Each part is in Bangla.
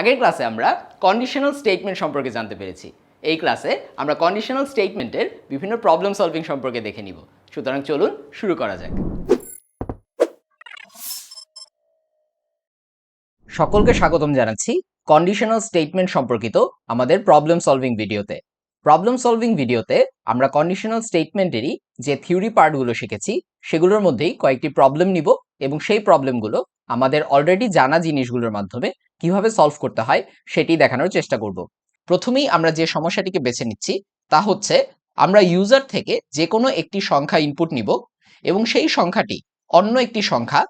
আগের ক্লাসে আমরা কন্ডিশনাল স্টেটমেন্ট সম্পর্কে জানতে পেরেছি। এই ক্লাসে আমরা কন্ডিশনাল স্টেটমেন্টের বিভিন্ন প্রবলেম সলভিং সম্পর্কে দেখে নিব। সুতরাং চলুন শুরু করা যাক। সকলকে স্বাগতম জানাচ্ছি কন্ডিশনাল স্টেটমেন্ট সম্পর্কিত আমাদের প্রবলেম সলভিং ভিডিওতে প্রবলেম সলভিং ভিডিওতে আমরা কন্ডিশনাল স্টেটমেন্টেরই যে থিওরি পার্টগুলো শিখেছি, সেগুলোর মধ্যেই কয়েকটি প্রবলেম নিব এবং সেই প্রবলেমগুলো আমাদের অলরেডি জানা জিনিসগুলোর মাধ্যমে কীভাবে সলভ করতে হয় সেটি দেখানোর চেষ্টা করব। প্রথমেই আমরা যে সমস্যাটিকে বেছে নিচ্ছি তা হচ্ছে আমরা ইউজার থেকে যে কোনো একটি সংখ্যা ইনপুট নিব এবং সেই সংখ্যাটি অন্য একটি সংখ্যা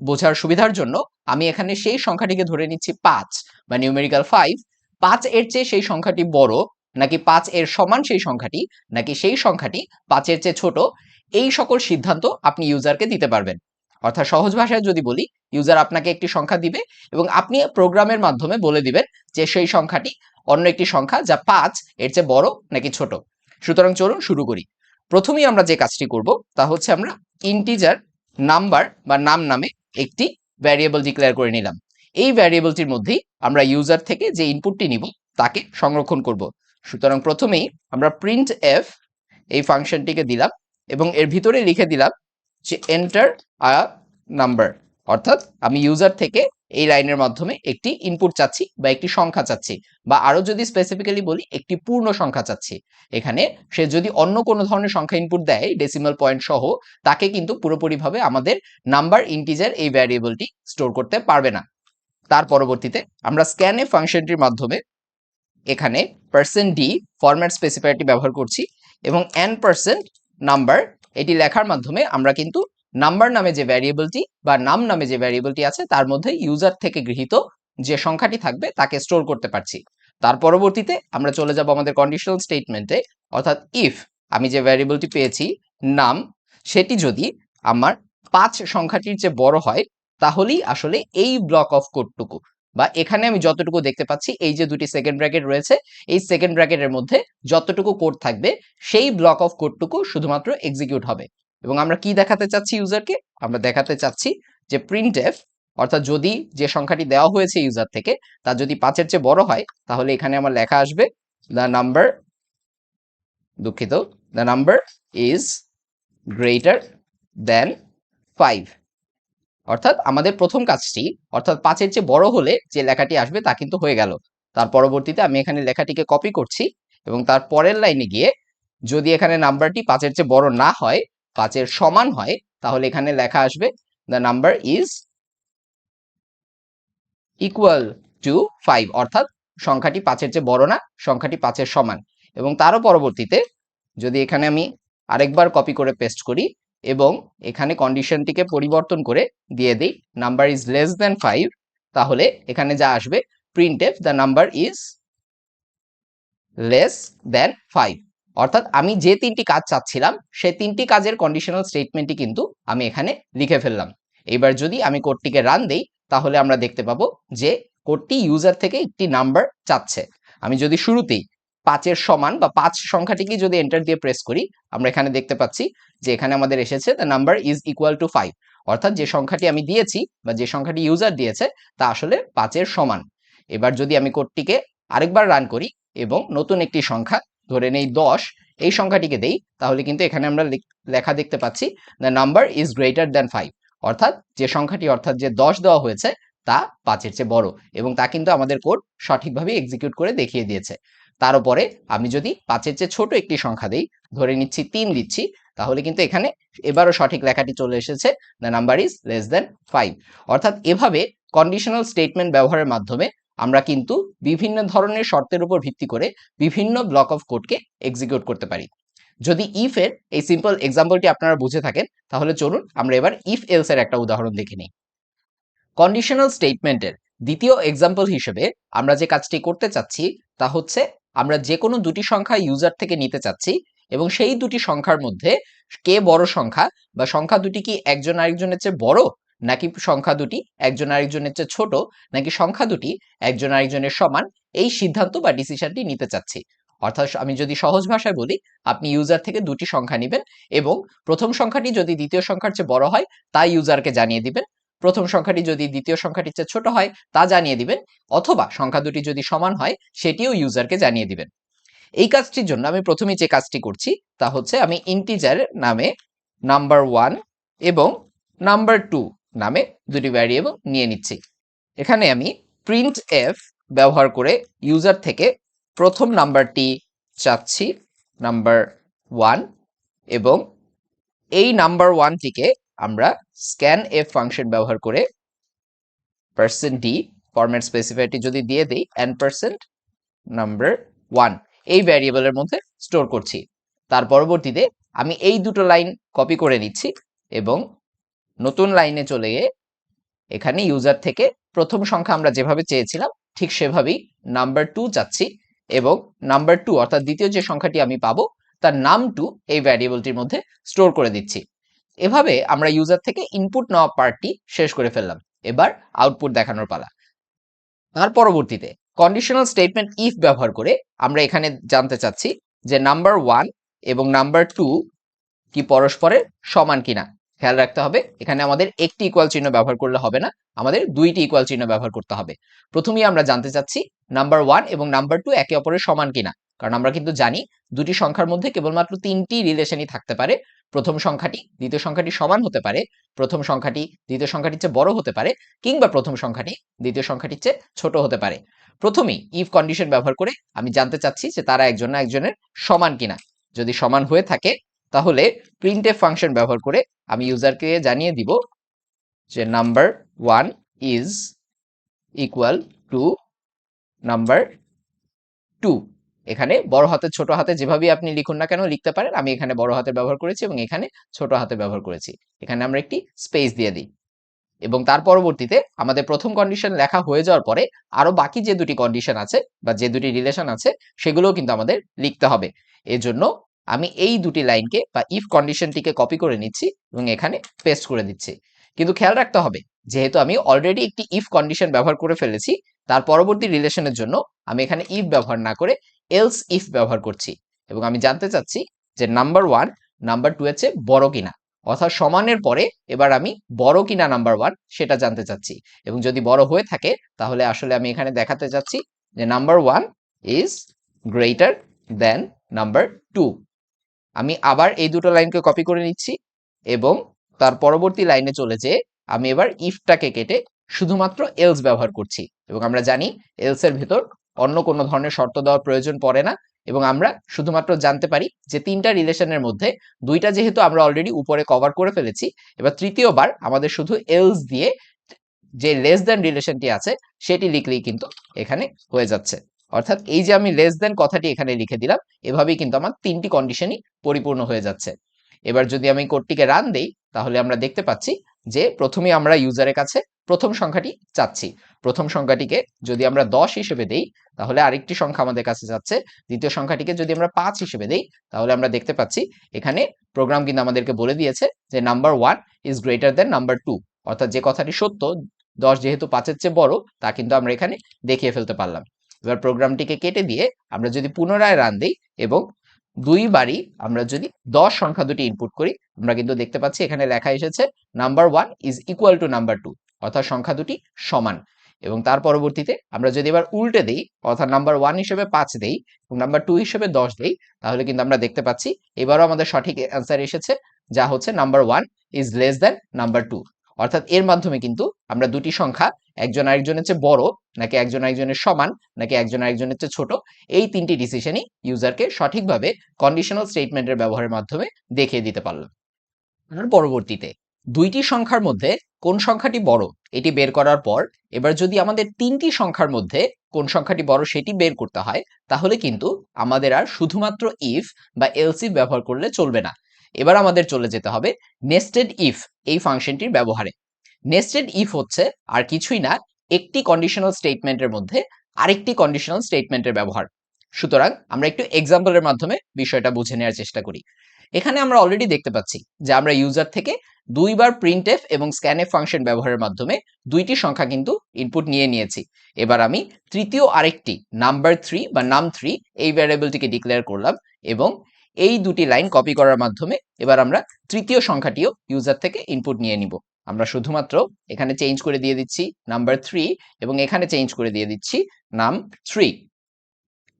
বোঝার সুবিধার জন্য আমি এখানে সেই সংখ্যাটিকে ধরে নিচ্ছি পাঁচ বা নিউমেরিক্যাল ফাইভ পাঁচ এর চেয়ে সেই সংখ্যাটি বড় নাকি পাঁচ এর সমান সেই সংখ্যাটি নাকি সেই সংখ্যাটি পাঁচের চেয়ে ছোট? এই সকল সিদ্ধান্ত আপনি ইউজারকে দিতে পারবেন। অর্থাৎ সহজ ভাষায় যদি বলি ইউজার আপনাকে একটি সংখ্যা দিবে এবং আপনি প্রোগ্রামের মাধ্যমে বলে দিবেন যে সেই সংখ্যাটি অন্য একটি সংখ্যা যা পাঁচ, এর চেয়ে বড় নাকি ছোট। সুতরাং চলুন শুরু করি। প্রথমেই আমরা যে কাজটি করব, তা হচ্ছে আমরা ইন্টিজার নাম্বার বা নাম নামে একটি ভ্যারিয়েবল ডিক্লেয়ার করে নিলাম। এই ভ্যারিয়েবলটির মধ্যেই আমরা ইউজার থেকে যে ইনপুটটি নিব, তাকে সংরক্ষণ করব। সুতরাং প্রথমেই আমরা প্রিন্ট এফ এই ফাংশনটিকে দিলাম এবং এর ভিতরে লিখে দিলাম যে এন্টার আ নাম্বার অর্থাৎ আমি ইউজার থেকে এই লাইনের মাধ্যমে একটি ইনপুট চাচ্ছি বা একটি সংখ্যা চাচ্ছি বা আরও যদি স্পেসিফিক্যালি বলি, একটি পূর্ণ সংখ্যা চাচ্ছি। এখানে সে যদি অন্য কোনো ধরনের সংখ্যা ইনপুট দেয় ডেসিমাল পয়েন্ট সহ, তাকে কিন্তু পুরোপুরিভাবে আমাদের নাম্বার ইন্টিজার এই ভ্যারিয়েবলটি স্টোর করতে পারবে না। তার পরবর্তীতে আমরা স্ক্যানে ফাংশনটির মাধ্যমে এখানে পার্সেন্ট ডি ফরম্যাট স্পেসিফায়ারটি ব্যবহার করছি এবং এন পার্সেন্ট নাম্বার এটি লেখার মাধ্যমে আমরা কিন্তু নাম্বার নামে যে ভ্যারিয়েবলটি বা নাম নামে যে ভ্যারিয়েবলটি আছে, তার মধ্যে ইউজার থেকে গৃহীত যে সংখ্যাটি থাকবে, তাকে স্টোর করতে পারছি। তার পরবর্তীতে আমরা চলে যাব আমাদের কন্ডিশনাল স্টেটমেন্টে অর্থাৎ ইফ আমি যে ভ্যারিয়েবলটি পেয়েছি নাম সেটি যদি আমার পাঁচ সংখ্যাটির চেয়ে বড় হয়, তাহলেই আসলে এই ব্লক অফ কোডটুকু বা এখানে আমি যতটুকু দেখতে পাচ্ছি, এই যে দুটি সেকেন্ড ব্র্যাকেট রয়েছে, এই সেকেন্ড ব্র্যাকেটের মধ্যে যতটুকু কোড থাকবে, সেই ব্লক অফ কোডটুকু শুধুমাত্র এক্সিকিউট হবে। এবং আমরা কি দেখাতে চাচ্ছি ইউজারকে আমরা দেখাতে চাচ্ছি যে প্রিন্ট এফ অর্থাৎ যদি যে সংখ্যাটি দেওয়া হয়েছে ইউজার থেকে, তা যদি পাঁচের চেয়ে বড় হয়, তাহলে এখানে আমার লেখা আসবে দ্য নাম্বার দুঃখিত the number is greater than five অর্থাৎ আমাদের প্রথম কাজটি, অর্থাৎ পাঁচের চেয়ে বড় হলে যে লেখাটি আসবে তা কিন্তু হয়ে গেল। তার পরবর্তীতে আমি এখানে লেখাটিকে কপি করছি এবং তার পরের লাইনে গিয়ে যদি এখানে নাম্বারটি পাঁচের চেয়ে বড় না হয়, পাঁচের সমান হয়, তাহলে এখানে লেখা আসবে the number is equal to five অর্থাৎ সংখ্যাটি পাঁচের চেয়ে বড় না, সংখ্যাটি পাঁচের সমান। এবং তারও পরবর্তীতে যদি এখানে আমি আরেকবার কপি করে পেস্ট করি এবং এখানে কন্ডিশনটিকে পরিবর্তন করে দিয়ে দিই number is less than five তাহলে এখানে যা আসবে printf the number is less than five অর্থাৎ আমি যে তিনটি কাজ চাচ্ছিলাম সেই তিনটি কাজের কন্ডিশনাল স্টেটমেন্টটি কিন্তু আমি এখানে লিখে ফেললাম। এবার যদি আমি কোডটিকে রান দেই, তাহলে আমরা দেখতে পাবো যে কোডটি ইউজার থেকে একটি নাম্বার চাচ্ছে। আমি যদি শুরুতেই পাঁচের সমান বা পাঁচ সংখ্যাটিকে যদি এন্টার দিয়ে প্রেস করি, আমরা এখানে দেখতে পাচ্ছি যে এখানে আমাদের এসেছে the number is equal to five অর্থাৎ যে সংখ্যাটি আমি দিয়েছি বা যে সংখ্যাটি ইউজার দিয়েছে, তা আসলে পাঁচের সমান। এবার যদি আমি কোডটিকে আরেকবার রান করি এবং নতুন একটি সংখ্যা ধরে নেই দশ, এই সংখ্যাটিকে দেই, তাহলে কিন্তু এখানে আমরা লেখা দেখতে পাচ্ছি the number is greater than five অর্থাৎ যে সংখ্যাটি অর্থাৎ যে দশ দেওয়া হয়েছে, তা পাঁচের চেয়ে বড় এবং তা কিন্তু আমাদের কোড সঠিকভাবে এক্সিকিউট করে দেখিয়ে দিয়েছে। তার উপরে আমি যদি পাঁচের চেয়ে ছোট একটি সংখ্যা দিই, ধরে নিচ্ছি তিন দিচ্ছি, তাহলে কিন্তু এখানে এবারও সঠিক লেখাটি চলে এসেছে the number is less than five অর্থাৎ এভাবে কন্ডিশনাল স্টেটমেন্ট ব্যবহারের মাধ্যমে আমরা কিন্তু বিভিন্ন ধরনের শর্তের উপর ভিত্তি করে বিভিন্ন ব্লক অফ কোডকে এক্সিকিউট করতে পারি। যদি ইফ এর এই সিম্পল এক্সাম্পলটি আপনারা বুঝে থাকেন, তাহলে চলুন আমরা এবার ইফ এলস এর একটা উদাহরণ দেখে নিই। কন্ডিশনাল স্টেটমেন্টের দ্বিতীয় এক্সাম্পল হিসেবে আমরা যে কাজটি করতে চাচ্ছি, তা হচ্ছে আমরা যে কোনো দুটি সংখ্যা ইউজার থেকে নিতে চাচ্ছি এবং সেই দুটি সংখ্যার মধ্যে কে বড় সংখ্যা বা সংখ্যা দুটি কি একজন আরেকজনের চেয়ে বড় নাকি সংখ্যা দুটি একজন আরেকজনের চেয়ে ছোট নাকি সংখ্যা দুটি একজন আরেকজনের সমান এই সিদ্ধান্ত বা ডিসিশনটি নিতে চাচ্ছি। অর্থাৎ আমি যদি সহজ ভাষায় বলি, আপনি ইউজার থেকে দুটি সংখ্যা নেবেন এবং প্রথম সংখ্যাটি যদি দ্বিতীয় সংখ্যার চেয়ে বড় হয় তা ইউজারকে জানিয়ে দিবেন। প্রথম সংখ্যাটি যদি দ্বিতীয় সংখ্যাটির চেয়ে ছোট হয়, তা জানিয়ে দিবেন, অথবা সংখ্যা দুটি যদি সমান হয়, সেটিও ইউজারকে জানিয়ে দিবেন। এই কাজটির জন্য আমি প্রথমেই যে কাজটি করছি, তা হচ্ছে আমি ইন্টিজার নামে নাম্বার ওয়ান এবং নাম্বার টু নামে দুটি ভ্যারিয়েবল নিয়ে নিচ্ছি। এখানে আমি প্রিন্ট এফ ব্যবহার করে ইউজার থেকে প্রথম নাম্বারটি চাচ্ছি নাম্বার ওয়ান এবং এই নাম্বার ওয়ানটিকে আমরা স্ক্যান এফ ফাংশন ব্যবহার করে পার্সেন্ট ডি ফরম্যাট স্পেসিফাইটি যদি দিয়ে দিই অ্যান্ড পার্সেন্ট নাম্বার ওয়ান এই ভ্যারিয়েবলের মধ্যে স্টোর করছি। তার পরবর্তীতে আমি এই দুটো লাইন কপি করে নিচ্ছি এবং নতুন লাইনে চলে গিয়ে এখানে ইউজার থেকে প্রথম সংখ্যা আমরা যেভাবে চেয়েছিলাম, ঠিক সেভাবেই নাম্বার টু চাচ্ছি এবং নাম্বার টু অর্থাৎ দ্বিতীয় যে সংখ্যাটি আমি পাবো, তার নাম টু এই ভ্যারিয়েবলটির মধ্যে স্টোর করে দিচ্ছি। এভাবে আমরা ইউজার থেকে ইনপুট নেওয়া পার্টটি শেষ করে ফেললাম। এবার আউটপুট দেখানোর পালা। তার পরবর্তীতে কন্ডিশনাল স্টেটমেন্ট ইফ ব্যবহার করে আমরা এখানে জানতে চাচ্ছি যে নাম্বার ওয়ান এবং নাম্বার টু কি পরস্পরের সমান কিনা। খেয়াল রাখতে হবে, এখানে আমাদের একটি ইকুয়াল চিহ্ন ব্যবহার করলে হবে না, আমাদের দুইটি ইকুয়াল চিহ্ন ব্যবহার করতে হবে। প্রথমেই আমরা জানতে চাচ্ছি নাম্বার ওয়ান এবং নাম্বার টু একে অপরের সমান কিনা। কারণ আমরা কিন্তু জানি দুটি সংখ্যার মধ্যে কেবলমাত্র তিনটি রিলেশনই থাকতে পারে। প্রথম সংখ্যাটি দ্বিতীয় সংখ্যাটি সমান হতে পারে, প্রথম সংখ্যাটি দ্বিতীয় সংখ্যাটির চেয়ে বড় হতে পারে, কিংবা প্রথম সংখ্যাটি দ্বিতীয় সংখ্যাটির চেয়ে ছোট হতে পারে। প্রথমেই ইফ কন্ডিশন ব্যবহার করে আমি জানতে চাচ্ছি যে তারা একজন না একজনের সমান কিনা। যদি সমান হয়ে থাকে, তাহলে প্রিন্টএফ ফাংশন ব্যবহার করে আমি ইউজারকে জানিয়ে দিব যে number one is equal to number two এখানে বড় হাতে ছোট হাতে যেভাবে আপনি লিখুন না কেন, লিখতে পারেন। আমি এখানে বড় হাতে ব্যবহার করেছি এবং এখানে ছোট হাতে ব্যবহার করেছি। এখানে আমরা একটি স্পেস দিয়ে দিই। এবং তার পরবর্তীতে আমাদের প্রথম কন্ডিশন লেখা হয়ে যাওয়ার পরে আরও বাকি যে দুটি কন্ডিশন আছে বা যে দুটি রিলেশন আছে, সেগুলোও কিন্তু আমাদের লিখতে হবে। এজন্য আমি এই দুটি লাইনকে বা ইফ কন্ডিশনটিকে কপি করে নিচ্ছি এবং এখানে পেস্ট করে দিচ্ছি। কিন্তু খেয়াল রাখতে হবে, যেহেতু আমি অলরেডি একটি ইফ কন্ডিশন ব্যবহার করে ফেলেছি, তার পরবর্তী রিলেশনের জন্য আমি এখানে ইফ ব্যবহার না করে এলস ইফ ব্যবহার করছি। এবং আমি জানতে চাচ্ছি যে নাম্বার ওয়ান নাম্বার টু এর চেয়ে বড় কিনা। অর্থাৎ সমানের পরে এবার আমি বড় কিনা নাম্বার ওয়ান সেটা জানতে চাচ্ছি। এবং যদি বড় হয়ে থাকে, তাহলে আসলে আমি এখানে দেখাতে চাচ্ছি যে number one is greater than number two আমি আবার এই দুটো লাইনকে কপি করে নিচ্ছি এবং তার পরবর্তী লাইনে চলে যেয়ে আমি এবার ইফটাকে কেটে শুধুমাত্র এলস ব্যবহার করছি। এবং আমরা জানি এলস এর ভেতর অন্য কোনো ধরনের শর্ত দেওয়ার প্রয়োজন পড়ে না এবং আমরা শুধুমাত্র জানতে পারি যে তিনটা রিলেশনের মধ্যে দুইটা যেহেতু আমরা অলরেডি উপরে কভার করে ফেলেছি, এবার তৃতীয়বার আমাদের শুধু এলস দিয়ে যে লেস দেন রিলেশনটি আছে সেটি লিখলেই কিন্তু এখানে হয়ে যাচ্ছে। অর্থাৎ এই যে আমি লেস দেন কথাটি এখানে লিখে দিলাম, এভাবেই কিন্তু আমার তিনটি কন্ডিশনই পরিপূর্ণ হয়ে যাচ্ছে। এবার যদি আমি কোডটিকে রান দেই, তাহলে আমরা দেখতে পাচ্ছি যে প্রথমে আমরা ইউজারের কাছে প্রথম সংখ্যাটি চাচ্ছি। প্রথম সংখ্যাটিকে যদি আমরা দশ হিসেবে দেই, তাহলে আরেকটি সংখ্যা আমাদের কাছে যাচ্ছে। দ্বিতীয় সংখ্যাটিকে যদি আমরা পাঁচ হিসেবে দেই, তাহলে আমরা দেখতে পাচ্ছি এখানে প্রোগ্রাম কিন্তু আমাদেরকে বলে দিয়েছে যে number one is greater than number two অর্থাৎ যে কথাটি সত্য, দশ যেহেতু পাঁচের চেয়ে বড়, তা কিন্তু আমরা এখানে দেখিয়ে ফেলতে পারলাম। এবার প্রোগ্রামটিকে কেটে দিয়ে আমরা যদি পুনরায় রান দিই এবং দুইবারই আমরা যদি দশ সংখ্যা দুটি ইনপুট করি, আমরা কিন্তু দেখতে পাচ্ছি এখানে লেখা এসেছে number one is equal to number two অর্থাৎ সংখ্যা দুটি সমান। এবং তার পরবর্তীতে আমরা যদি এবার উল্টে দেই, অর্থাৎ নাম্বার ওয়ান হিসেবে পাঁচ দেই এবং নাম্বার টু হিসেবে দশ দেই, তাহলে কিন্তু আমরা দেখতে পাচ্ছি এবারও আমাদের সঠিক অ্যান্সার এসেছে, যা হচ্ছে number one is less than number two অর্থাৎ এর মাধ্যমে কিন্তু আমরা দুটি সংখ্যা, একজন আরেকজনের চেয়ে বড়, নাকি একজন আরেকজনের সমান, নাকি একজন আরেকজনের চেয়ে ছোট, এই তিনটি ডিসিশনই ইউজারকে সঠিকভাবে কন্ডিশনাল স্টেটমেন্টের ব্যবহারের মাধ্যমে দেখিয়ে দিতে পারলাম। পরবর্তীতে দুইটি সংখ্যার মধ্যে কোন সংখ্যাটি বড়, এটি বের করার পর এবার যদি আমাদের তিনটি সংখ্যার মধ্যে কোন সংখ্যাটি বড় সেটি বের করতে হয়, তাহলে কিন্তু আমাদের আর শুধুমাত্র ইফ বা এলসি ব্যবহার করলে চলবে না। এবার আমাদের চলে যেতে হবে নেস্টেড ইফ এই ফাংশনটির ব্যবহারে। নেস্টেড ইফ হচ্ছে আর কিছুই না, একটি কন্ডিশনাল স্টেটমেন্টের মধ্যে আরেকটি কন্ডিশনাল স্টেটমেন্টের ব্যবহার। সুতরাং আমরা একটু এক্সাম্পলের মাধ্যমে বিষয়টা বুঝে নেওয়ার চেষ্টা করি। এখানে আমরা অলরেডি দেখতে পাচ্ছি যে আমরা ইউজার থেকে দুইবার প্রিন্টএফ এবং স্ক্যানএফ ফাংশন ব্যবহারের মাধ্যমে দুইটি সংখ্যা কিন্তু ইনপুট নিয়ে নিয়েছি। এবার আমি তৃতীয় আরেকটি নাম্বার থ্রি বা নাম থ্রি এই ভ্যারিয়েবলটিকে ডিক্লেয়ার করলাম এবং এই দুটি লাইন কপি করার মাধ্যমে এবার আমরা তৃতীয় সংখ্যাটিও ইউজার থেকে ইনপুট নিয়ে নিব। আমরা শুধুমাত্র এখানে চেঞ্জ করে দিয়ে দিচ্ছি নাম্বার থ্রি এবং এখানে চেঞ্জ করে দিয়ে দিচ্ছি নাম থ্রি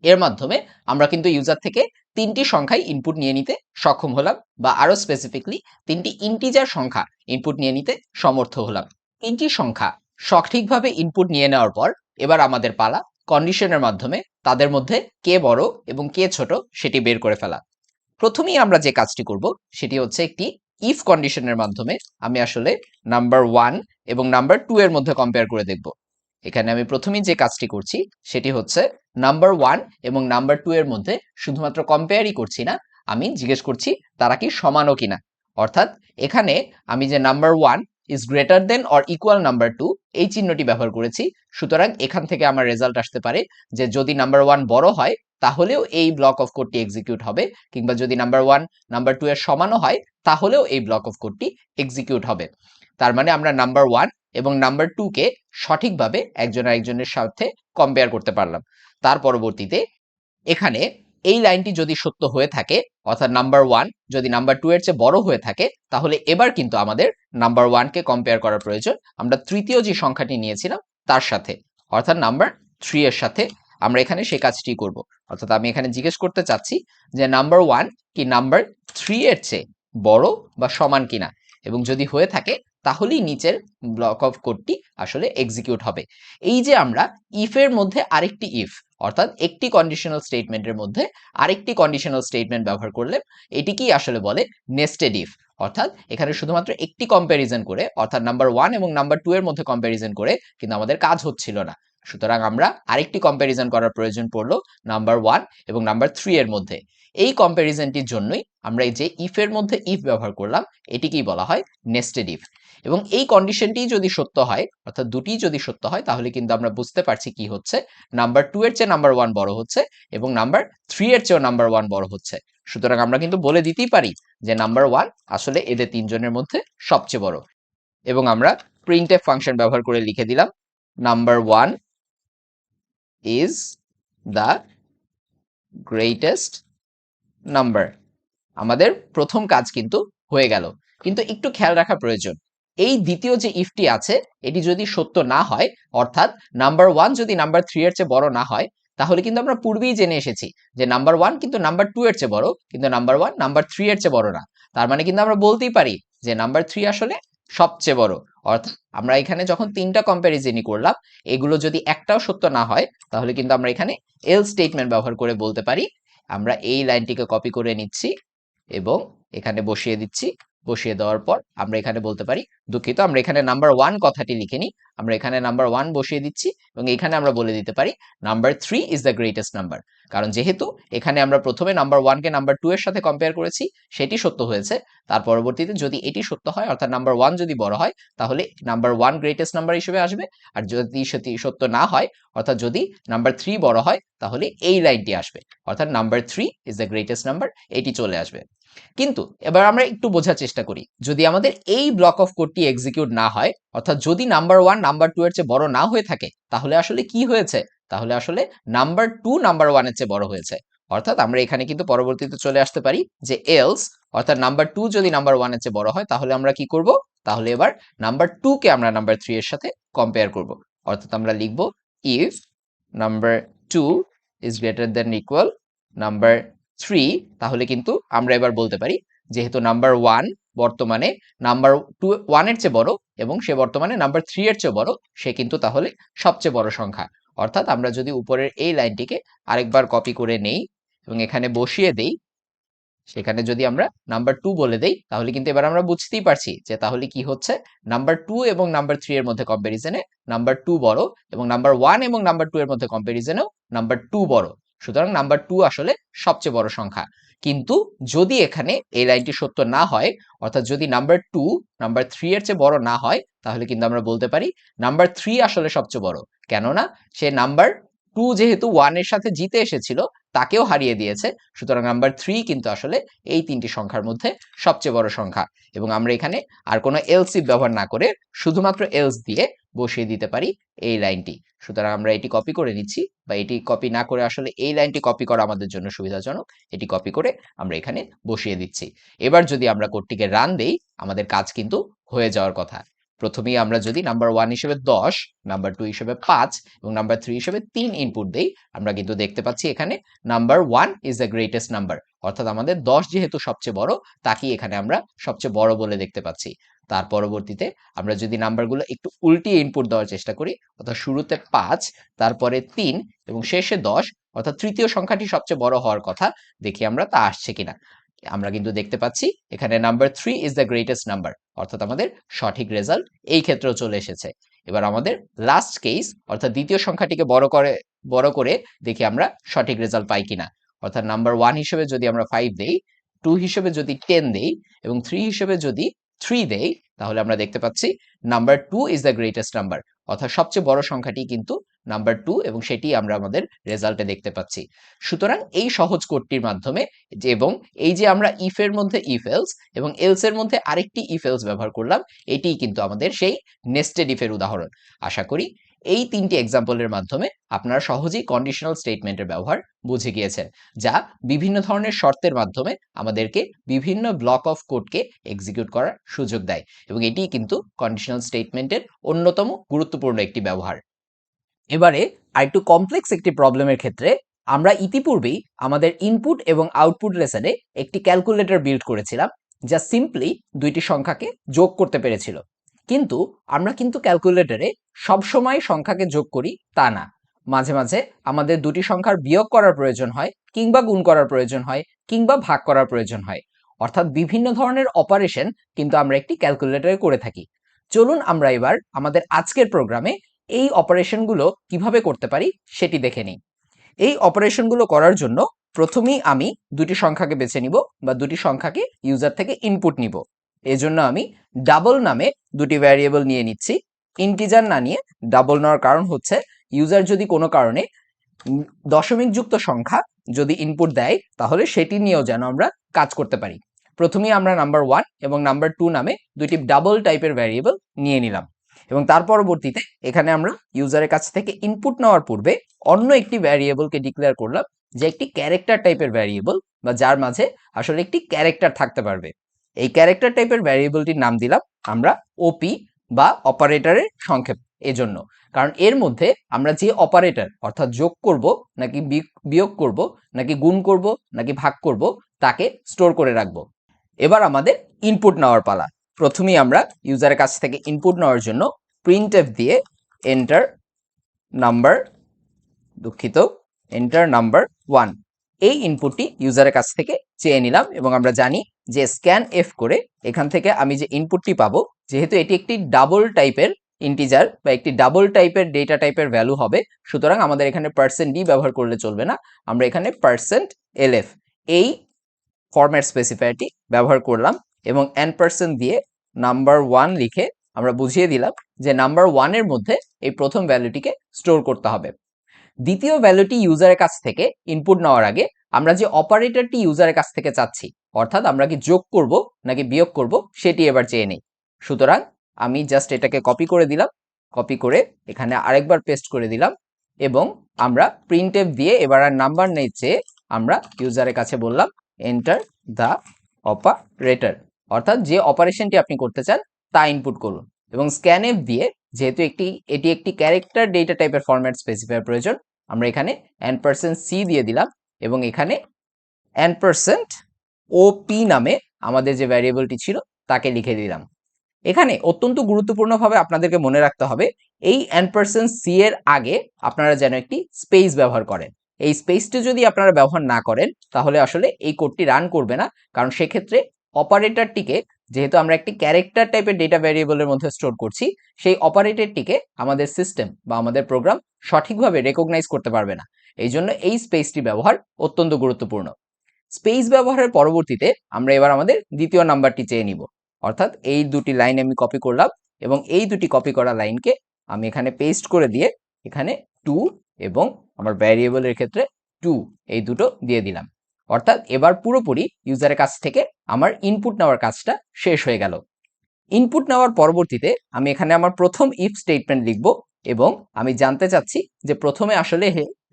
এর মাধ্যমে আমরা কিন্তু ইউজার থেকে তিনটি সংখ্যায় ইনপুট নিয়ে নিতে সক্ষম হলাম বা আরও স্পেসিফিকলি তিনটি ইন্টিজার সংখ্যা ইনপুট নিয়ে নিতে সমর্থ হলাম। তিনটি সংখ্যা সঠিকভাবে ইনপুট নিয়ে নেওয়ার পর এবার আমাদের পালা কন্ডিশনের মাধ্যমে তাদের মধ্যে কে বড় এবং কে ছোট সেটি বের করে ফেলা। প্রথমেই আমরা যে কাজটি করব সেটি হচ্ছে একটি ইফ কন্ডিশনের মাধ্যমে আমি আসলে নাম্বার ওয়ান এবং নাম্বার টু এর মধ্যে কম্পেয়ার করে দেখব। এখানে আমি প্রথমেই যে কাজটি করছি, সেটি হচ্ছে নাম্বার ওয়ান এবং নাম্বার টু এর মধ্যে শুধুমাত্র কম্পেয়ারই করছি না, আমি জিজ্ঞেস করছি তারা কি সমানও কিনা। অর্থাৎ এখানে আমি যে number one is greater than or equal number two এই চিহ্নটি ব্যবহার করেছি। সুতরাং এখান থেকে আমার রেজাল্ট আসতে পারে যে যদি নাম্বার ওয়ান বড় হয়, তাহলেও এই ব্লক অফ কোডটি এক্সিকিউট হবে, কিংবা যদি নাম্বার ওয়ান নাম্বার টু এর সমানও হয়, তাহলেও এই ব্লক অফ কোডটি এক্সিকিউট হবে। তার মানে আমরা নাম্বার ওয়ান এবং নাম্বার টু কে সঠিকভাবে একজন আরেকজনের সাথে কম্পেয়ার করতে পারলাম। তার পরবর্তীতে এখানে এই লাইনটি যদি সত্য হয়ে থাকে, অর্থাৎ নাম্বার ওয়ান যদি নাম্বার টু এর চেয়ে বড় হয়ে থাকে, তাহলে এবার কিন্তু আমাদের নাম্বার ওয়ানকে কম্পেয়ার করার প্রয়োজন। আমরা তৃতীয় যে সংখ্যাটি নিয়েছিলাম, তার সাথে, অর্থাৎ নাম্বার থ্রি এর সাথে আমরা এখানে সেই কাজটি করব। অর্থাৎ আমি এখানে জিজ্ঞেস করতে চাচ্ছি যে নাম্বার ওয়ান কি নাম্বার থ্রি এর চেয়ে বড় বা সমান কিনা? এবং যদি হয়ে থাকে তাহলেই নিচের ব্লক অফ কোডটি আসলে এক্সিকিউট হবে। এই যে আমরা ইফের মধ্যে আরেকটি ইফ অর্থাৎ একটি কন্ডিশনাল স্টেটমেন্টের মধ্যে আরেকটি কন্ডিশনাল স্টেটমেন্ট ব্যবহার করলে এটিকেই আসলে বলে নেস্টেড ইফ অর্থাৎ এখানে শুধুমাত্র একটি কম্প্যারিজন করে, অর্থাৎ নাম্বার ওয়ান এবং নাম্বার টু এর মধ্যে কম্প্যারিজন করে কিন্তু আমাদের কাজ হচ্ছিল না। সুতরাং আমরা আরেকটি কম্প্যারিজন করার প্রয়োজন পড়ল নাম্বার ওয়ান এবং নাম্বার থ্রি এর মধ্যে। এই কম্প্যারিজনটির জন্যই আমরা এই যে ইফের মধ্যে ইফ ব্যবহার করলাম, এটিকেই বলা হয় নেস্টেড ইফ এবং এই কন্ডিশনটি যদি সত্য হয়, অর্থাৎ দুটি যদি সত্য হয়, তাহলে কিন্তু আমরা বুঝতে পারছি কি হচ্ছে। নাম্বার টু এর চেয়ে নাম্বার ওয়ান বড় হচ্ছে এবং নাম্বার থ্রি এর চেয়েও নাম্বার ওয়ান বড় হচ্ছে। সুতরাং আমরা কিন্তু বলে দিতেই পারি যে নাম্বার ওয়ান আসলে এদের তিনজনের মধ্যে সবচেয়ে বড়। এবং আমরা প্রিন্ট এফ ফাংশন ব্যবহার করে লিখে দিলাম number one is the greatest number আমাদের প্রথম কাজ কিন্তু হয়ে গেল। কিন্তু একটু খেয়াল রাখা প্রয়োজন। এই দ্বিতীয় যে ইফটি আছে, এটি যদি সত্য না হয়, অর্থাৎ নাম্বার ওয়ান যদি নাম্বার থ্রি এর চেয়ে বড় না হয়, তাহলে কিন্তু আমরা পূর্বেই জেনে এসেছি যে নাম্বার ওয়ান কিন্তু নাম্বার টু এর চেয়ে বড়, কিন্তু নাম্বার ওয়ান নাম্বার থ্রি এর চেয়ে বড় না। তার মানে কিন্তু আমরা বলতেই পারি যে নাম্বার থ্রি আসলে সবচেয়ে বড়। অর্থাৎ আমরা এখানে যখন তিনটা কম্প্যারিজনই করলাম, এগুলো যদি একটাও সত্য না হয়, তাহলে কিন্তু আমরা এখানে এল স্টেটমেন্ট ব্যবহার করে বলতে পারি। আমরা এই লাইনটিকে কপি করে নিচ্ছি এবং এখানে বসিয়ে দিচ্ছি। বসিয়ে দেওয়ার পর আমরা এখানে বলতে পারি, দুঃখিত, আমরা এখানে নাম্বার ওয়ান কথাটি লিখে নিই। আমরা এখানে নাম্বার ওয়ান বসিয়ে দিচ্ছি এবং এখানে আমরা বলে দিতে পারি number three is the greatest number কারণ যেহেতু এখানে আমরা প্রথমে নাম্বার ওয়ানকে নাম্বার টু এর সাথে কম্পেয়ার করেছি, সেটি সত্য হয়েছে। তার পরবর্তীতে যদি এটি সত্য হয়, অর্থাৎ নাম্বার ওয়ান যদি বড় হয়, তাহলে নাম্বার ওয়ান গ্রেটেস্ট নাম্বার হিসেবে আসবে। আর যদি সেটি সত্য না হয়, অর্থাৎ যদি নাম্বার থ্রি বড় হয়, তাহলে এই লাইনটি আসবে। অর্থাৎ number three is the greatest number এটি চলে আসবে। কিন্তু এবার আমরা একটু বোঝার চেষ্টা করি, যদি আমাদের এই ব্লক অফ কোডটি এক্সিকিউট না হয়, অর্থাৎ যদি নাম্বার ওয়ান নাম্বার টু এর চেয়ে বড় না হয়ে থাকে, তাহলে আসলে কি হয়েছে? তাহলে আসলে নাম্বার টু নাম্বার ওয়ানের চেয়ে বড় হয়েছে। অর্থাৎ আমরা এখানে কিন্তু পরবর্তীতে চলে আসতে পারি যে এলস অর্থাৎ নাম্বার টু যদি নাম্বার ওয়ানের চেয়ে বড় হয়, তাহলে আমরা কি করব? তাহলে এবার নাম্বার টু কে আমরা নাম্বার থ্রি এর সাথে কম্পেয়ার করব। অর্থাৎ আমরা লিখব if number two is greater than equal number three তাহলে কিন্তু আমরা এবার বলতে পারি যেহেতু নাম্বার ওয়ান বর্তমানে নাম্বার টু ওয়ানের চেয়ে বড় এবং সে বর্তমানে নাম্বার থ্রি এর চেয়ে বড়, সে কিন্তু তাহলে সবচেয়ে বড় সংখ্যা। অর্থাৎ আমরা যদি উপরের এই লাইনটিকে আরেকবার কপি করে নেই এবং এখানে বসিয়ে দেই, সেখানে যদি আমরা নাম্বার টু বলে দেই, তাহলে কিন্তু এবার আমরা বুঝতেই পারছি যে তাহলে কি হচ্ছে? নাম্বার টু এবং নাম্বার থ্রি এর মধ্যে কম্পারিজনে নাম্বার টু বড় এবং নাম্বার ওয়ান এবং নাম্বার টু এর মধ্যে কম্পারিজনেও নাম্বার টু বড়। সুতরাং নাম্বার টু আসলে সবচেয়ে বড় সংখ্যা। কিন্তু যদি এখানে এই লাইনটি সত্য না হয়, অর্থাৎ যদি নাম্বার টু নাম্বার থ্রি এর চেয়ে বড় না হয়, তাহলে কিন্তু আমরা বলতে পারি নাম্বার থ্রি আসলে সবচেয়ে বড়। কেননা সে নাম্বার টু যেহেতু ওয়ানের সাথে জিতে এসেছিল, তাকেও হারিয়ে দিয়েছে। সুতরাং নাম্বার থ্রি কিন্তু আসলে এই তিনটি সংখ্যার মধ্যে সবচেয়ে বড় সংখ্যা। এবং আমরা এখানে আর কোনো এলসি ব্যবহার না করে শুধুমাত্র এলস দিয়ে বসিয়ে দিতে পারি এই লাইনটি। সুতরাং আমরা এটি কপি করে নিচ্ছি বা এটি কপি না করে আসলে এই লাইনটি কপি করা আমাদের জন্য সুবিধাজনক। এটি কপি করে আমরা এখানে বসিয়ে দিচ্ছি। এবার যদি আমরা কোডটিকে রান দেই, আমাদের কাজ কিন্তু হয়ে যাওয়ার কথা। প্রথমেই আমরা যদি নাম্বার ওয়ান হিসেবে দশ নাম্বার টু হিসেবে পাঁচ এবং নাম্বার থ্রি হিসেবে তিন ইনপুট দেই, আমরা কিন্তু দেখতে পাচ্ছি এখানে number one is the greatest number অর্থাৎ আমাদের দশ যেহেতু সবচেয়ে বড়, তাকেই এখানে আমরা সবচেয়ে বড় বলে দেখতে পাচ্ছি। তার পরবর্তীতে আমরা যদি নাম্বারগুলো একটু উল্টিয়ে ইনপুট দেওয়ার চেষ্টা করি, অর্থাৎ শুরুতে পাঁচ, তারপরে তিন এবং শেষে দশ, অর্থাৎ তৃতীয় সংখ্যাটি সবচেয়ে বড় হওয়ার কথা, দেখি আমরা তা আসছে কিনা। আমরা কিন্তু দেখতে পাচ্ছি, এখানে number three is the greatest number অর্থাৎ আমাদের সঠিক রেজাল্ট এই ক্ষেত্রেও চলে এসেছে। এবার আমাদের লাস্ট কেস অর্থাৎ দ্বিতীয় সংখ্যাটিকে বড় করে বড় করে দেখি আমরা সঠিক রেজাল্ট পাই কিনা। অর্থাৎ নাম্বার ওয়ান হিসেবে যদি আমরা ফাইভ দেই টু হিসেবে যদি টেন দেই, এবং থ্রি হিসেবে যদি থ্রি দেই, তাহলে আমরা দেখতে পাচ্ছি number two is the greatest number অর্থাৎ সবচেয়ে বড় সংখ্যাটি কিন্তু নাম্বার টু এবং সেটি আমরা আমাদের রেজাল্টে দেখতে পাচ্ছি। সুতরাং এই সহজ কোডটির মাধ্যমে এবং এই যে আমরা ইফ এর মধ্যে ইফ এলস এবং এলস এর মধ্যে আরেকটি ইফেলস ব্যবহার করলাম, এটিই কিন্তু আমাদের সেই নেস্টেড ইফের উদাহরণ। আশা করি এই তিনটি এক্সাম্পলের মাধ্যমে আপনারা সহজেই কন্ডিশনাল স্টেটমেন্টের ব্যবহার বুঝে গিয়েছেন, যা বিভিন্ন ধরনের শর্তের মাধ্যমে আমাদেরকে বিভিন্ন ব্লক অফ কোডকে এক্সিকিউট করার সুযোগ দেয় এবং এটিই কিন্তু কন্ডিশনাল স্টেটমেন্টের অন্যতম গুরুত্বপূর্ণ একটি ব্যবহার। এবারে আরেকটু কমপ্লেক্স একটি প্রবলেমের ক্ষেত্রে আমরা ইতিপূর্বেই আমাদের ইনপুট এবং আউটপুট লেসনে একটি ক্যালকুলেটর বিল্ড করেছিলাম, যা সিম্পলি দুইটি সংখ্যাকে যোগ করতে পেরেছিল। কিন্তু আমরা কিন্তু ক্যালকুলেটরে সবসময় সংখ্যাকে যোগ করি তা না। মাঝে মাঝে আমাদের দুটি সংখ্যার বিয়োগ করার প্রয়োজন হয়, কিংবা গুণ করার প্রয়োজন হয়, কিংবা ভাগ করার প্রয়োজন হয়। অর্থাৎ বিভিন্ন ধরনের অপারেশন কিন্তু আমরা একটি ক্যালকুলেটরে করে থাকি। চলুন আমরা এবার আমাদের আজকের প্রোগ্রামে এই অপারেশনগুলো কীভাবে করতে পারি সেটি দেখে নিই। এই অপারেশনগুলো করার জন্য প্রথমেই আমি দুটি সংখ্যাকে বেছে নিব বা দুটি সংখ্যাকে ইউজার থেকে ইনপুট নিব। এজন্য আমি ডাবল নামে দুটি ভ্যারিয়েবল নিয়ে নিচ্ছি। ইন্টিজার না নিয়ে ডাবল নেওয়ার কারণ হচ্ছে ইউজার যদি কোনো কারণে দশমিক যুক্ত সংখ্যা যদি ইনপুট দেয় তাহলে সেটি নিয়েও যেন আমরা কাজ করতে পারি। প্রথমেই আমরা নাম্বার ওয়ান এবং নাম্বার টু নামে দুটি ডাবল টাইপের ভ্যারিয়েবল নিয়ে নিলাম। এবং তার পরবর্তীতে এখানে আমরা ইউজারের কাছ থেকে ইনপুট নেওয়ার পূর্বে অন্য একটি ভ্যারিয়েবলকে ডিক্লেয়ার করলাম, যে একটি ক্যারেক্টার টাইপের ভ্যারিয়েবল বা যার মাঝে আসলে একটি ক্যারেক্টার থাকতে পারবে। এই ক্যারেক্টার টাইপের ভ্যারিয়েবলটির নাম দিলাম আমরা ওপি বা অপারেটরের সংক্ষেপ এজন্য। কারণ এর মধ্যে আমরা যে অপারেটর অর্থাৎ যোগ করব নাকি বিয়োগ করব, নাকি গুণ করব, নাকি ভাগ করব, তাকে স্টোর করে রাখব। এবার আমাদের ইনপুট নেওয়ার পালা। প্রথমেই আমরা ইউজারের কাছ থেকে ইনপুট নেওয়ার জন্য প্রিন্ট এফ দিয়ে এন্টার নাম্বার দুঃখিত এন্টার নাম্বার ওয়ান এই ইনপুটটি ইউজারের কাছ থেকে চেয়ে নিলাম এবং আমরা জানি যে স্ক্যান এফ করে এখান থেকে আমি যে ইনপুটটি পাবো, যেহেতু এটি একটি ডাবল টাইপের ইন্টিজার বা একটি ডাবল টাইপের ডেটা টাইপের ভ্যালু হবে, সুতরাং আমাদের এখানে পার্সেন্ট ডি ব্যবহার করলে চলবে না, আমরা এখানে পার্সেন্ট এলএফ এই ফরম্যাট স্পেসিফায়ারটি ব্যবহার করলাম। এবং এন পার্সেন্ট দিয়ে নাম্বার ওয়ান লিখে আমরা বুঝিয়ে দিলাম যে নাম্বার ওয়ানের মধ্যে এই প্রথম ভ্যালুটিকে স্টোর করতে হবে। দ্বিতীয় ভ্যালুটি ইউজারের কাছ থেকে ইনপুট নেওয়ার আগে আমরা যে অপারেটরটি ইউজারের কাছ থেকে চাচ্ছি, অর্থাৎ আমরা কি যোগ করব নাকি বিয়োগ করব, সেটি এবার চেয়ে নেই। সুতরাং আমি জাস্ট এটাকে কপি করে দিলাম কপি করে এখানে আরেকবার পেস্ট করে দিলাম এবং আমরা প্রিন্টেপ দিয়ে এবার আর নাম্বার নেই চেয়ে আমরা ইউজারের কাছে বললাম এন্টার দ্য অপারেটর অর্থাৎ যে অপারেশনটি আপনি করতে চান, তা ইনপুট করুন। এবং স্ক্যানএফ দিয়ে, যেহেতু একটি, এটি একটি ক্যারেক্টার ডেটা টাইপের ফরম্যাট স্পেসিফায়ার প্রয়োজন, আমরা এখানে অ্যান পার্সেন্ট সি দিয়ে দিলাম এবং এখানে অ্যান পার্সেন্ট ও পি নামে আমাদের যে ভ্যারিয়েবলটি ছিল, তাকে লিখে দিলাম। এখানে অত্যন্ত গুরুত্বপূর্ণভাবে আপনাদেরকে মনে রাখতে হবে, এই অ্যান পার্সেন্ট সি এর আগে আপনারা যেন একটি স্পেস ব্যবহার করেন। এই স্পেসটি যদি আপনারা ব্যবহার না করেন, তাহলে আসলে এই কোডটি রান করবে না, কারণ সেক্ষেত্রে অপারেটরটিকে যেহেতু আমরা একটি ক্যারেক্টার টাইপের ডেটা ভ্যারিয়েবলের মধ্যে স্টোর করছি, সেই অপারেটরটিকে আমাদের সিস্টেম বা আমাদের প্রোগ্রাম সঠিকভাবে রেকগনাইজ করতে পারবে না। এই জন্য এই স্পেসটি ব্যবহার অত্যন্ত গুরুত্বপূর্ণ। স্পেস ব্যবহারের পরবর্তীতে আমরা এবার আমাদের দ্বিতীয় নাম্বারটি চেয়ে নিব। অর্থাৎ এই দুটি লাইন আমি কপি করলাম এবং এই দুটি কপি করা লাইনকে আমি এখানে পেস্ট করে দিয়ে এখানে টু এবং আমার ভ্যারিয়েবলের ক্ষেত্রে টু এই দুটো দিয়ে দিলাম। অর্থাৎ এবার পুরোপুরি ইউজারের কাছ থেকে আমার ইনপুট নেওয়ার কাজটা শেষ হয়ে গেল। ইনপুট নেওয়ার পরবর্তীতে আমি এখানে আমার প্রথম ইফ স্টেটমেন্ট লিখব এবং আমি জানতে চাচ্ছি যে প্রথমে আসলে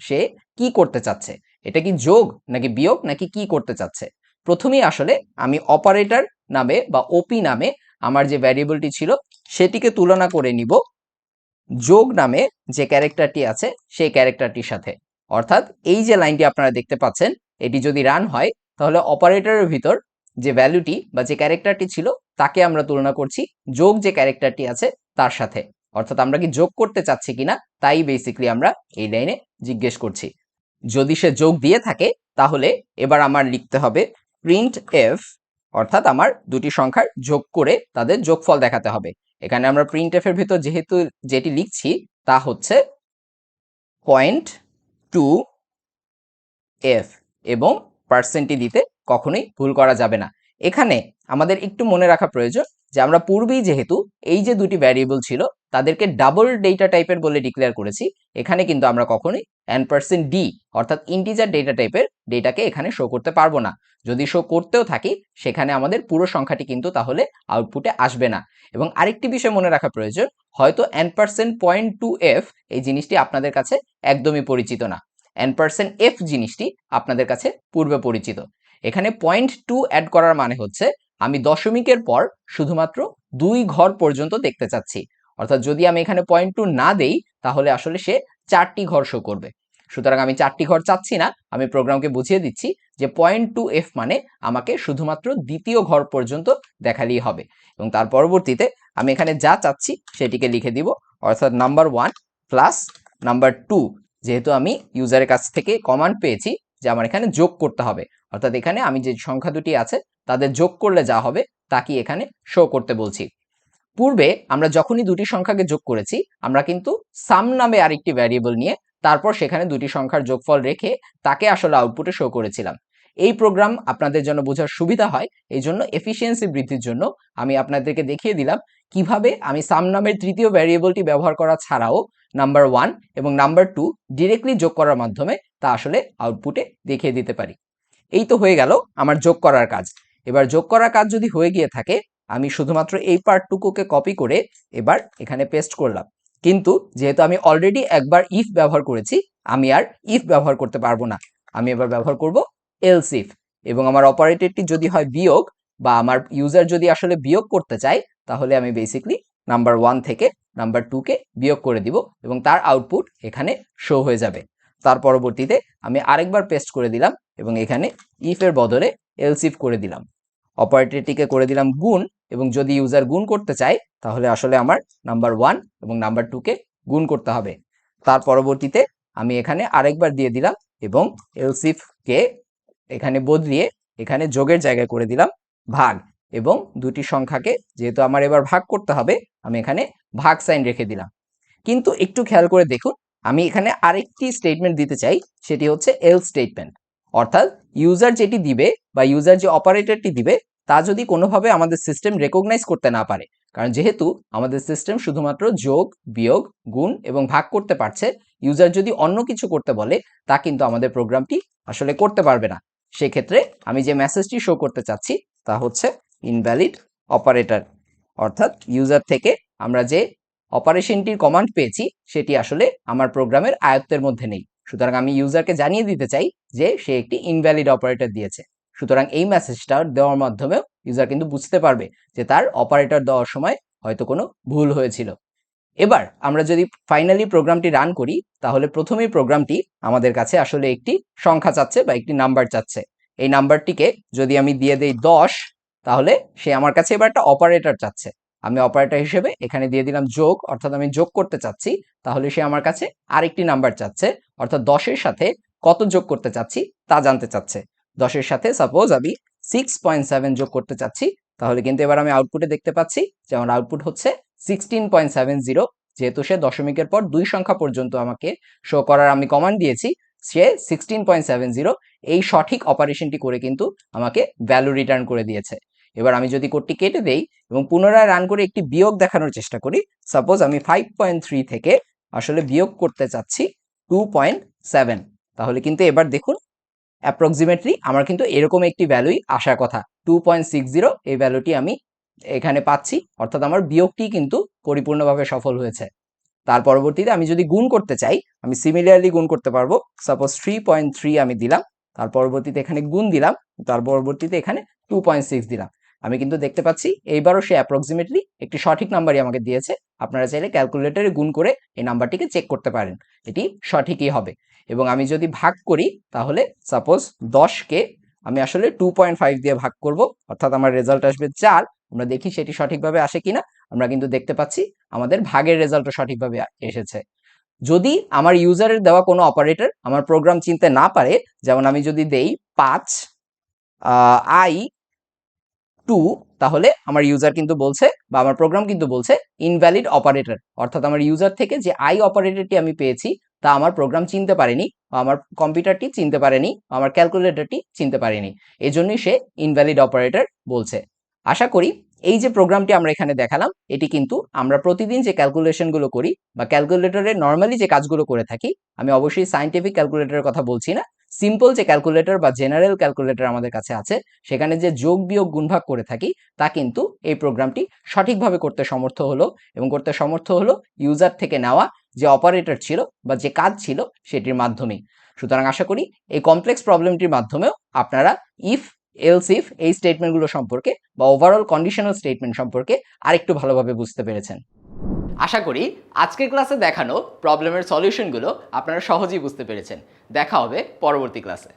সে কি করতে চাচ্ছে। এটা কি যোগ নাকি বিয়োগ নাকি কি করতে চাচ্ছে? প্রথমেই আসলে আমি অপারেটর নামে বা ওপি নামে আমার যে ভ্যারিয়েবলটি ছিল সেটিকে তুলনা করে নিব। যোগ নামে যে ক্যারেক্টারটি আছে সেই ক্যারেক্টারটির সাথে। অর্থাৎ এই যে লাইনটি আপনারা দেখতে পাচ্ছেন এটি যদি রান হয়, তাহলে অপারেটরের ভিতর যে ভ্যালুটি বা যে ক্যারেক্টারটি ছিল, তাকে আমরা তুলনা করছি যোগ যে ক্যারেক্টারটি আছে তার সাথে। অর্থাৎ আমরা কি যোগ করতে চাচ্ছি কিনা, তাই বেসিক্যালি আমরা এই লাইনে জিজ্ঞেস করছি। যদি সে যোগ দিয়ে থাকে, তাহলে এবার আমার লিখতে হবে প্রিন্ট এফ অর্থাৎ আমার দুটি সংখ্যার যোগ করে তাদের যোগফল দেখাতে হবে। এখানে আমরা প্রিন্ট এফ এর ভিতর যেহেতু যেটি লিখছি, তা হচ্ছে পয়েন্ট টু এফ এবং পার্সেন্টটি দিতে কখনোই ভুল করা যাবে না। এখানে আমাদের একটু মনে রাখা প্রয়োজন যে আমরা পূর্বেই যেহেতু এই যে দুটি ভ্যারিয়েবল ছিল, তাদেরকে ডাবল ডেটা টাইপের বলে ডিক্লেয়ার করেছি, এখানে কিন্তু আমরা কখনোই এন পার্সেন্ট ডি অর্থাৎ ইন্টিজার ডেটা টাইপের ডেটাকে এখানে শো করতে পারব না। যদি শো করতেও থাকি, সেখানে আমাদের পুরো সংখ্যাটি কিন্তু তাহলে আউটপুটে আসবে না। এবং আরেকটি বিষয় মনে রাখা প্রয়োজন, হয়তো N percent point two F এই জিনিসটি আপনাদের কাছে একদমই পরিচিত না। এন পার্সেন্ট এফ জিনিসটি আপনাদের কাছে পূর্বে পরিচিত। এখানে পয়েন্ট টু অ্যাড করার মানে হচ্ছে, আমি দশমিকের পর শুধুমাত্র দুই ঘর পর্যন্ত দেখতে চাচ্ছি। অর্থাৎ যদি আমি এখানে পয়েন্ট টু না দেই, তাহলে আসলে সে চারটি ঘর শো করবে। সুতরাং আমি চারটি ঘর চাচ্ছি না, আমি প্রোগ্রামকে বুঝিয়ে দিচ্ছি যে পয়েন্ট টু এফ মানে আমাকে শুধুমাত্র দ্বিতীয় ঘর পর্যন্ত দেখালেই হবে। এবং তার পরবর্তীতে আমি এখানে যা চাচ্ছি, সেটিকে লিখে দিব। অর্থাৎ number one plus number two যেহেতু আমি ইউজারের কাছ থেকে কমান্ড পেয়েছি যে আমার এখানে যোগ করতে হবে। অর্থাৎ এখানে আমি যে সংখ্যা দুটি আছে, তাদের যোগ করলে যা হবে তা কি এখানে শো করতে বলছি। পূর্বে আমরা যখনই দুটি সংখ্যাকে যোগ করেছি, আমরা কিন্তু সাম নামে আরেকটি ভ্যারিয়েবল নিয়ে তারপর সেখানে দুটি সংখ্যার যোগফল রেখে তাকে আসলে আউটপুটে শো করেছিলাম। এই প্রোগ্রাম আপনাদের জন্য বোঝার সুবিধা হয়, এই জন্য এফিসিয়েন্সি বৃদ্ধির জন্য আমি আপনাদেরকে দেখিয়ে দিলাম কীভাবে আমি সাম নামের তৃতীয় ভ্যারিয়েবলটি ব্যবহার করা ছাড়াও নাম্বার ওয়ান এবং নাম্বার টু ডিরেক্টলি যোগ করার মাধ্যমে তা আসলে আউটপুটে দেখিয়ে দিতে পারি। এই তো হয়ে গেল আমার যোগ করার কাজ। এবার যোগ করার কাজ যদি হয়ে গিয়ে থাকে, আমি শুধুমাত্র এই পার্টটুকুকে কপি করে এবার এখানে পেস্ট করলাম। কিন্তু যেহেতু আমি অলরেডি একবার ইফ ব্যবহার করেছি, আমি আর ইফ ব্যবহার করতে পারব না। আমি এবার ব্যবহার করব এলস ইফ এবং আমার অপারেটরটি যদি হয় বিয়োগ বা আমার ইউজার যদি আসলে বিয়োগ করতে চায়, তাহলে আমি বেসিকলি নাম্বার ওয়ান থেকে নাম্বার টুকে বিয়োগ করে দিব এবং তার আউটপুট এখানে শো হয়ে যাবে। তার পরবর্তীতে আমি আরেকবার পেস্ট করে দিলাম এবং এখানে ইফের বদলে এলস ইফ করে দিলাম। অপারেটরটিকে করে দিলাম গুণ এবং যদি ইউজার গুণ করতে চায়, তাহলে আসলে আমার নাম্বার ওয়ান এবং নাম্বার টুকে গুণ করতে হবে। তার পরবর্তীতে আমি এখানে আরেকবার দিয়ে দিলাম এবং এলসিফকে এখানে বদলিয়ে এখানে যোগের জায়গায় করে দিলাম ভাগ এবং দুটি সংখ্যাকে যেহেতু আমার এবার ভাগ করতে হবে, আমি এখানে ভাগ সাইন রেখে দিলাম। কিন্তু একটু খেয়াল করে দেখুন, আমি এখানে আরেকটি স্টেটমেন্ট দিতে চাই, সেটি হচ্ছে এল স্টেটমেন্ট অর্থাৎ ইউজার যেটি দিবে বা ইউজার যে অপারেটরটি দিবে, তা যদি কোনোভাবে আমাদের সিস্টেম রেকগনাইজ করতে না পারে, কারণ যেহেতু আমাদের সিস্টেম শুধুমাত্র যোগ, বিয়োগ, গুণ এবং ভাগ করতে পারছে ইউজার যদি অন্য কিছু করতে বলে, তা কিন্তু আমাদের প্রোগ্রামটি আসলে করতে পারবে না। সেক্ষেত্রে আমি যে মেসেজটি শো করতে চাচ্ছি, তা হচ্ছে ইনভ্যালিড অপারেটর অর্থাৎ ইউজার থেকে আমরা যে অপারেশনটির কমান্ড পেয়েছি, সেটি আসলে আমার প্রোগ্রামের আয়ত্তের মধ্যে নেই। সুতরাং আমি ইউজারকে জানিয়ে দিতে চাই যে সে একটি ইনভ্যালিড অপারেটর দিয়েছে। সুতরাং এই মেসেজটা দেওয়ার মাধ্যমেও ইউজার কিন্তু বুঝতে পারবে যে তার অপারেটর দেওয়ার সময় হয়তো কোনো ভুল হয়েছিল। এবার আমরা যদি ফাইনালি প্রোগ্রামটি রান করি, তাহলে প্রথমেই প্রোগ্রামটি আমাদের কাছে আসলে একটি সংখ্যা চাচ্ছে বা একটি নাম্বার চাচ্ছে। এই নাম্বারটিকে যদি আমি দিয়ে দেই দশ, তাহলে সে আমার কাছে এবার একটা অপারেটর চাচ্ছে। আমি অপারেটর হিসেবে এখানে দিয়ে দিলাম যোগ, অর্থাৎ আমি যোগ করতে চাচ্ছি, তাহলে সে আমার কাছে আরেকটি নাম্বার চাচ্ছে, অর্থাৎ দশের সাথে কত যোগ করতে চাচ্ছি তা জানতে চাচ্ছে। দশের সাথে সাপোজ আমি সিক্স পয়েন্ট সেভেন যোগ করতে চাচ্ছি, তাহলে কিন্তু এবার আমি আউটপুটে দেখতে পাচ্ছি যে আমার আউটপুট হচ্ছে সিক্সটিন পয়েন্ট সেভেন জিরো যেহেতু সে দশমিকের পর দুই সংখ্যা পর্যন্ত আমাকে শো করার আমি কমান্ড দিয়েছি, সে সিক্সটিন পয়েন্ট সেভেন জিরো এই সঠিক অপারেশনটি করে কিন্তু আমাকে ভ্যালু রিটার্ন করে দিয়েছে। এবার আমি যদি কোডটি কেটে দেই এবং পুনরায় রান করে একটি বিয়োগ দেখানোর চেষ্টা করি সাপোজ আমি ফাইভ পয়েন্ট থ্রি থেকে আসলে বিয়োগ করতে চাচ্ছি টু পয়েন্ট সেভেন তাহলে কিন্তু এবার দেখুন অ্যাপ্রক্সিমেটলি আমার কিন্তু এরকম একটি ভ্যালুই আসার কথা। টু পয়েন্ট সিক্স জিরো এই ভ্যালুটি আমি এখানে পাচ্ছি। অর্থাৎ আমার বিয়োগটি কিন্তু পরিপূর্ণভাবে সফল হয়েছে। তার পরবর্তীতে আমি যদি গুণ করতে চাই, আমি সিমিলারলি গুণ করতে পারব। সাপোজ থ্রি পয়েন্ট থ্রি আমি দিলাম। তার পরবর্তীতে এখানে গুণ দিলাম। তার পরবর্তীতে এখানে টু পয়েন্ট সিক্স দিলাম। আমি কিন্তু দেখতে পাচ্ছি, এইবারও সে অ্যাপ্রক্সিমেটলি একটি সঠিক নাম্বারই আমাকে দিয়েছে। আপনারা চাইলে ক্যালকুলেটরে গুণ করে এই নাম্বারটিকে চেক করতে পারেন। এটি সঠিকই হবে। এবং আমি যদি ভাগ করি, তাহলে সাপোজ দশকে আমি আসলে টু পয়েন্ট ফাইভ দিয়ে ভাগ করব। অর্থাৎ আমার রেজাল্ট আসবে চার। আমরা দেখি সেটি সঠিকভাবে আসে কিনা, আমরা কিন্তু দেখতে পাচ্ছি আমাদের ভাগের রেজাল্টও সঠিকভাবে এসেছে। যদি আমার ইউজারের দেওয়া কোনো অপারেটর আমার প্রোগ্রাম চিনতে না পারে, যেমন আমি যদি দেই পাঁচ আই টু তাহলে আমার ইউজার কিন্তু বলছে বা আমার প্রোগ্রাম কিন্তু বলছে ইনভ্যালিড অপারেটর অর্থাৎ আমার ইউজার থেকে যে আই অপারেটরটি আমি পেয়েছি, তা আমার প্রোগ্রাম চিনতে পারেনি বা আমার কম্পিউটারটি চিনতে পারেনি বা আমার ক্যালকুলেটরটি চিনতে পারেনি। এজন্যই সে ইনভ্যালিড অপারেটর বলছে। আশা করি এই যে প্রোগ্রামটি আমরা এখানে দেখালাম, এটি কিন্তু আমরা প্রতিদিন যে ক্যালকুলেশনগুলো করি বা ক্যালকুলেটরে নর্মালি যে কাজগুলো করে থাকি, আমি অবশ্যই সাইন্টিফিক ক্যালকুলেটরের কথা বলছি না সিম্পল যে ক্যালকুলেটর বা জেনারেল ক্যালকুলেটর আমাদের কাছে আছে, সেখানে যে যোগ বিয়োগ গুণভাগ করে থাকি, তা কিন্তু এই প্রোগ্রামটি সঠিকভাবে করতে সমর্থ হলো এবং করতে সমর্থ হলো ইউজার থেকে নেওয়া যে অপারেটর ছিল বা যে কাজ ছিল সেটির মাধ্যমেই। সুতরাং আশা করি এই কমপ্লেক্স প্রবলেমটির মাধ্যমেও আপনারা ইফ এলস ইফ এই স্টেটমেন্টগুলো সম্পর্কে বা ওভারঅল কন্ডিশনাল স্টেটমেন্ট সম্পর্কে আরেকটু ভালোভাবে বুঝতে পেরেছেন। আশা করি আজকের ক্লাসে দেখানো প্রবলেমের সলিউশনগুলো আপনারা সহজেই বুঝতে পেরেছেন। দেখা হবে পরবর্তী ক্লাসে